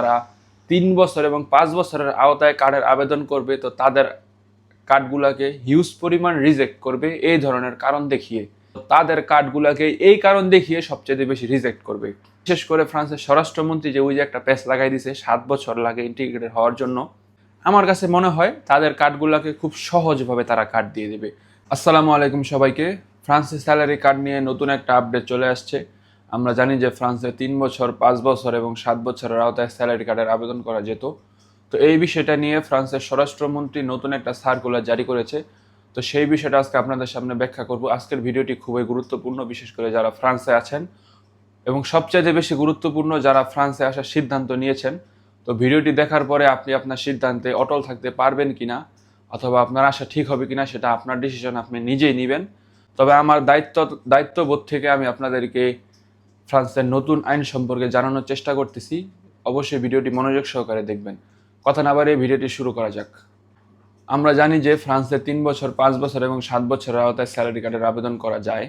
যারা তিন বছর এবং পাঁচ বছরের আওতায় কার্ডের আবেদন করবে, তো তাদের কার্ডগুলোকে হিউজ পরিমাণ রিজেক্ট করবে, এই ধরনের কারণ দেখিয়ে। তাদের কার্ডগুলোকে এই কারণ দেখিয়ে সবচেয়ে বেশি রিজেক্ট করবে। বিশেষ করে ফ্রান্সের স্বরাষ্ট্রমন্ত্রী যে ওই যে একটা প্যাচ লাগাই দিছে, সাত বছর লাগে ইন্টিগ্রেটেড হওয়ার জন্য। আমার কাছে মনে হয় তাদের কার্ডগুলোকে খুব সহজভাবে তারা কার্ড দিয়ে দেবে। আসসালামু আলাইকুম সবাইকে। ফ্রান্সের স্যালারি কার্ড নিয়ে নতুন একটা আপডেট চলে আসছে। আমরা জানি যে ফ্রান্সে তিন বছর, পাঁচ বছর এবং সাত বছরের আওতায় স্যালারি কার্ডের আবেদন করা যেত। তো এই বিষয়টা নিয়ে ফ্রান্সের স্বরাষ্ট্রমন্ত্রী নতুন একটা সার্কুলার জারি করেছে। তো সেই বিষয়টা আজকে আপনাদের সামনে ব্যাখ্যা করব। আজকের ভিডিওটি খুবই গুরুত্বপূর্ণ, বিশেষ করে যারা ফ্রান্সে আছেন এবং সবচাইতে বেশি গুরুত্বপূর্ণ যারা ফ্রান্সে আসার সিদ্ধান্ত নিয়েছেন। তো ভিডিওটি দেখার পরে আপনি আপনার সিদ্ধান্তে অটল থাকতে পারবেন কিনা অথবা আপনার আশা ঠিক হবে কিনা সেটা আপনার ডিসিশন আপনি নিজেই নেবেন। তবে আমার দায়িত্ব, দায়িত্ববোধ থেকে আমি আপনাদেরকে ফ্রান্সের নতুন আইন সম্পর্কে জানানোর চেষ্টা করতেছি। অবশ্যই ভিডিওটি মনোযোগ সহকারে দেখবেন। কথা না বাড়িয়ে ভিডিওটি শুরু করা যাক। আমরা জানি যে ফ্রান্সে তিন বছর, পাঁচ বছর এবং সাত বছরের আওতায় স্যালারি কার্ডের আবেদন করা যায়।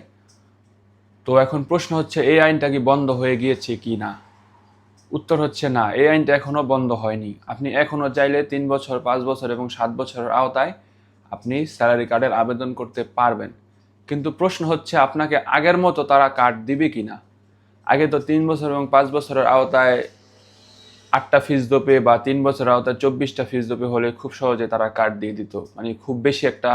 তো এখন প্রশ্ন হচ্ছে, এই আইনটা কি বন্ধ হয়ে গিয়েছে কি না? উত্তর হচ্ছে না, এই আইনটা এখনও বন্ধ হয়নি। আপনি এখনও চাইলে তিন বছর, পাঁচ বছর এবং সাত বছরের আওতায় আপনি স্যালারি কার্ডের আবেদন করতে পারবেন। কিন্তু প্রশ্ন হচ্ছে, আপনাকে আগের মতো তারা কার্ড দিবে কি না আগে তো তিন বছর এবং পাঁচ বছরের আওতায় আটটা ফিস দোপে বা তিন বছরের আওতায় চব্বিশটা ফিস দোপে হলে খুব সহজে তারা কার্ড দিয়ে দিত। মানে খুব বেশি একটা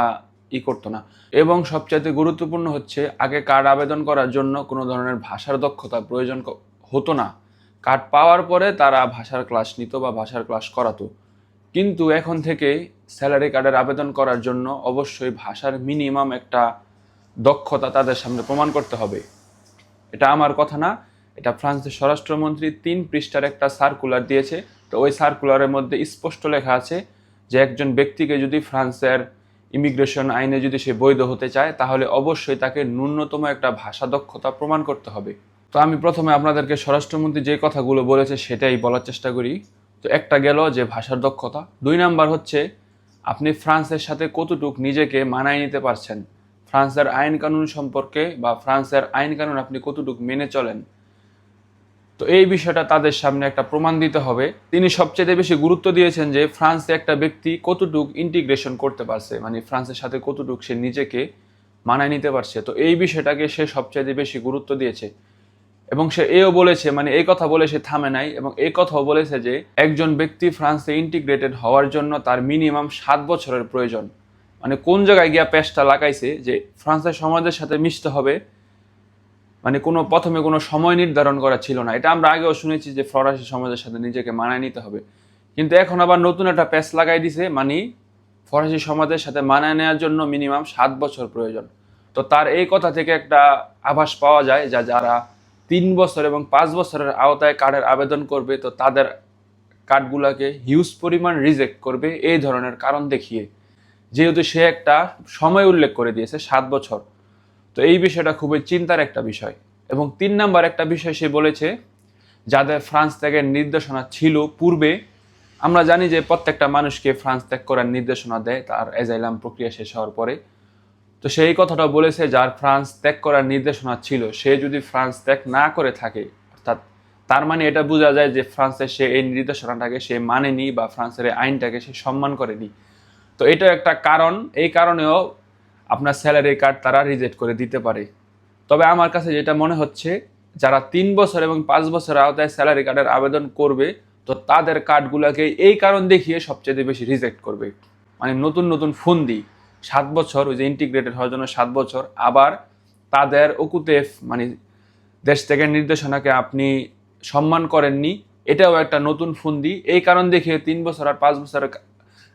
ই করতো না। এবং সবচাইতে গুরুত্বপূর্ণ হচ্ছে, আগে কার্ড আবেদন করার জন্য কোনো ধরনের ভাষার দক্ষতা প্রয়োজন হতো না। কার্ড পাওয়ার পরে তারা ভাষার ক্লাস নিত বা ভাষার ক্লাস করাতো। কিন্তু এখন থেকে স্যালারি কার্ডের আবেদন করার জন্য অবশ্যই ভাষার মিনিমাম একটা দক্ষতা তাদের সামনে প্রমাণ করতে হবে। এটা আমার কথা না, এটা ফ্রান্সের স্বরাষ্ট্রমন্ত্রী তিন পৃষ্ঠার একটা সার্কুলার দিয়েছে। তো ওই সার্কুলারের মধ্যে স্পষ্ট লেখা আছে যে একজন ব্যক্তিকে যদি ফ্রান্সের ইমিগ্রেশন আইনে যদি সে বৈধ হতে চায়, তাহলে অবশ্যই তাকে ন্যূনতম একটা ভাষা দক্ষতা প্রমাণ করতে হবে। তো আমি প্রথমে আপনাদেরকে স্বরাষ্ট্রমন্ত্রী যে কথাগুলো বলেছে সেটাই বলার চেষ্টা করি। তো একটা গেল যে ভাষার দক্ষতা। দুই নাম্বার হচ্ছে, আপনি ফ্রান্সের সাথে কতটুক নিজেকে মানায় নিতে পারছেন? ফ্রান্সের আইন কানুন সম্পর্কে বা ফ্রান্সের আইন কানুন আপনি কতটুকু মেনে চলেন, তো এই বিষয়টা তাদের সামনে একটা প্রমাণ দিতে হবে। তিনি সবচেয়ে বেশি গুরুত্ব দিয়েছেন যে ফ্রান্সে একটা ব্যক্তি কতটুক ইন্টিগ্রেশন করতে পারছে মানে ফ্রান্সের সাথে কতটুক সে নিজেকে মানায় নিতে পারছে। তো এই বিষয়টাকে সে সবচেয়ে বেশি গুরুত্ব দিয়েছে। এবং সে এও বলেছে মানে এই কথা বলে সে থামে নাই এবং এই কথাও বলেছে যে একজন ব্যক্তি ফ্রান্সে ইন্টিগ্রেটেড হওয়ার জন্য তার মিনিমাম সাত বছরের প্রয়োজন। মানে কোন জায়গায় গিয়া পেশটা লাগাইছে যে ফ্রান্সের সমাজের সাথে মিশতে হবে মানে কোনো প্রথমে কোনো সময় নির্ধারণ করা ছিল না। এটা আমরা আগেও শুনেছি যে ফরাসি সমাজের সাথে নিজেকে মানায় নিতে হবে। কিন্তু এখন আবার নতুন একটা প্যাচ লাগাই দিছে মানে ফরাসি সমাজের সাথে মানায় নেওয়ার জন্য মিনিমাম সাত বছর প্রয়োজন। তো তার এই কথা থেকে একটা আভাস পাওয়া যায় যা যারা তিন বছর এবং পাঁচ বছরের আওতায় কার্ডের আবেদন করবে, তো তাদের কার্ডগুলোকে হিউজ পরিমাণ রিজেক্ট করবে, এই ধরনের কারণ দেখিয়ে যেহেতু সে একটা সময় উল্লেখ করে দিয়েছে, সাত বছর। তো এই বিষয়টা খুবই চিন্তার একটা বিষয়। এবং তিন নাম্বার একটা বিষয় সে বলেছে, যাদের ফ্রান্স ত্যাগের নির্দেশনা ছিল পূর্বে, আমরা জানি যে প্রত্যেকটা মানুষকে ফ্রান্স ত্যাগ করার নির্দেশনা দেয়, তার এজাইলাম প্রক্রিয়া শেষ হওয়ার পরে। তো সেই কথাটা বলেছে, যার ফ্রান্স ত্যাগ করার নির্দেশনা ছিল, সে যদি ফ্রান্স ত্যাগ না করে থাকে, অর্থাৎ তার মানে এটা বোঝা যায় যে ফ্রান্সের সে এই নির্দেশনাটাকে সে মানেনি বা ফ্রান্সের আইনটাকে সে সম্মান করেনি। তো এটা একটা কারণ। এই কারণেও আপনার স্যালারি কার্ড তারা রিজেক্ট করে দিতে পারে। তবে আমার কাছে যেটা মনে হচ্ছে, যারা তিন বছর এবং পাঁচ বছরের আওতায় স্যালারি কার্ডের আবেদন করবে, তো তাদের কার্ডগুলোকে এই কারণ দেখিয়ে সবচেয়ে বেশি রিজেক্ট করবে। মানে নতুন নতুন ফোন দিই সাত বছর, ওই যে ইন্টিগ্রেটেড হওয়ার জন্য সাত বছর, আবার তাদের অকুতে মানে দেশ থেকে নির্দেশনাকে আপনি সম্মান করেননি, এটাও একটা নতুন ফন্দি এই কারণ দেখিয়ে তিন বছর আর পাঁচ বছরের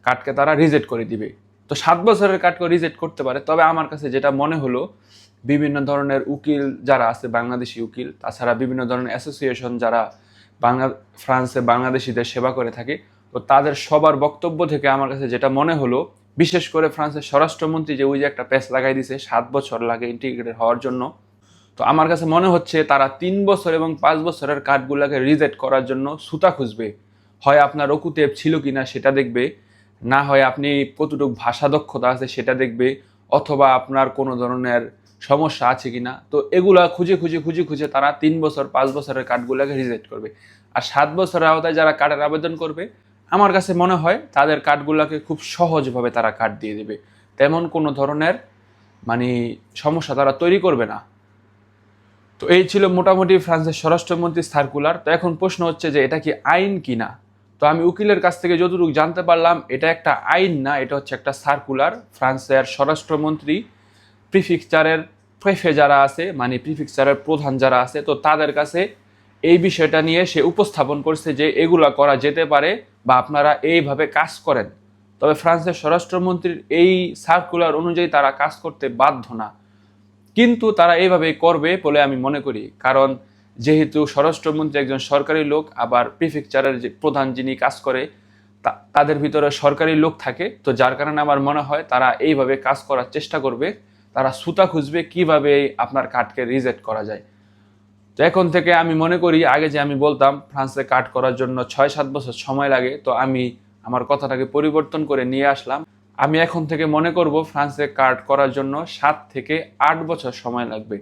কার্ডকে তারা রিজেক্ট করে দিবে। তো সাত বছরের কার্ডকে রিজেক্ট করতে পারে। তবে আমার কাছে যেটা মনে হলো, বিভিন্ন ধরনের উকিল যারা আছে, বাংলাদেশি উকিল, তাছাড়া বিভিন্ন ধরনের অ্যাসোসিয়েশন যারা বাংলা, ফ্রান্সে বাংলাদেশিদের সেবা করে থাকে, তো তাদের সবার বক্তব্য থেকে আমার কাছে যেটা মনে হলো, বিশেষ করে ফ্রান্সের স্বরাষ্ট্রমন্ত্রী যে ওই যে একটা প্যাচ লাগাই দিছে, সাত বছর লাগে ইন্টিগ্রেটেড হওয়ার জন্য। তো আমার কাছে মনে হচ্ছে তারা তিন বছর এবং পাঁচ বছরের কার্ডগুলোকে রিজেক্ট করার জন্য সুতা খুঁজবে। হয় আপনার অকুতেপ ছিল কিনা সেটা দেখবে। না হয় আপনি কতটুকু ভাষা দক্ষতা আছে সেটা দেখবে, অথবা আপনার কোনো ধরনের সমস্যা আছে কি না তো এগুলা খুঁজে খুঁজে খুঁজে খুঁজে তারা তিন বছর, পাঁচ বছরের কার্ডগুলোকে রিজেক্ট করবে। আর সাত বছরের আওতায় যারা কার্ডের আবেদন করবে, আমার কাছে মনে হয় তাদের কার্ডগুলোকে খুব সহজভাবে তারা কার্ড দিয়ে দেবে। তেমন কোনো ধরনের মানে সমস্যা তারা তৈরি করবে না। তো এই ছিল মোটামুটি ফ্রান্সের স্বরাষ্ট্রমন্ত্রী সার্কুলার। তো এখন প্রশ্ন হচ্ছে যে এটা কি আইন কি না তো আমি উকিলের কাছ থেকে যতটুকু জানতে পারলাম, এটা একটা আইন না, এটা হচ্ছে একটা সার্কুলার ফ্রান্সের স্বরাষ্ট্রমন্ত্রী প্রিফিকচারের প্রেফে যারা আছে মানে প্রিফিকচারের প্রধান যারা আছে, তো তাদের কাছে এই বিষয়টা নিয়ে সে উপস্থাপন করছে যে এগুলা করা যেতে পারে বা আপনারা এইভাবে কাজ করেন। তবে ফ্রান্সের স্বরাষ্ট্রমন্ত্রীর এই সার্কুলার অনুযায়ী তারা কাজ করতে বাধ্য না। কিন্তু তারা এইভাবে করবে বলে আমি মনে করি। কারণ যেহেতু স্বরাষ্ট্রমন্ত্রী একজন সরকারি লোক, আবার প্রিফেকচারের যে প্রধান যিনি কাজ করে তাদের ভিতরে সরকারি লোক থাকে। তো যার কারণে আমার মনে হয় তারা এইভাবে কাজ করার চেষ্টা করবে। তারা সুতা খুঁজবে কীভাবে আপনার কার্ডকে রিজেক্ট করা যায়। তো এখন থেকে আমি মনে করি, আগে যে আমি বলতাম, ফ্রান্সে কার্ড করার জন্য ছয় সাত বছর সময় লাগে, তো আমি আমার কথাটাকে পরিবর্তন করে নিয়ে আসলাম। আমি এখন থেকে মনে করব, ফ্রান্সে কার্ড করার জন্য সাত থেকে আট বছর সময় লাগবে।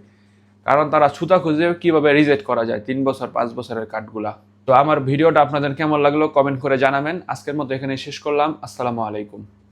কারণ তারা ছুতা খুঁজে কীভাবে রিজেক্ট করা যায়, তিন বছর, পাঁচ বছরের কার্ডগুলা তো আমার ভিডিওটা আপনাদের কেমন লাগল, কমেন্ট করে জানাবেন। আজকের মতো এখানে শেষ করলাম। আসসালামু আলাইকুম।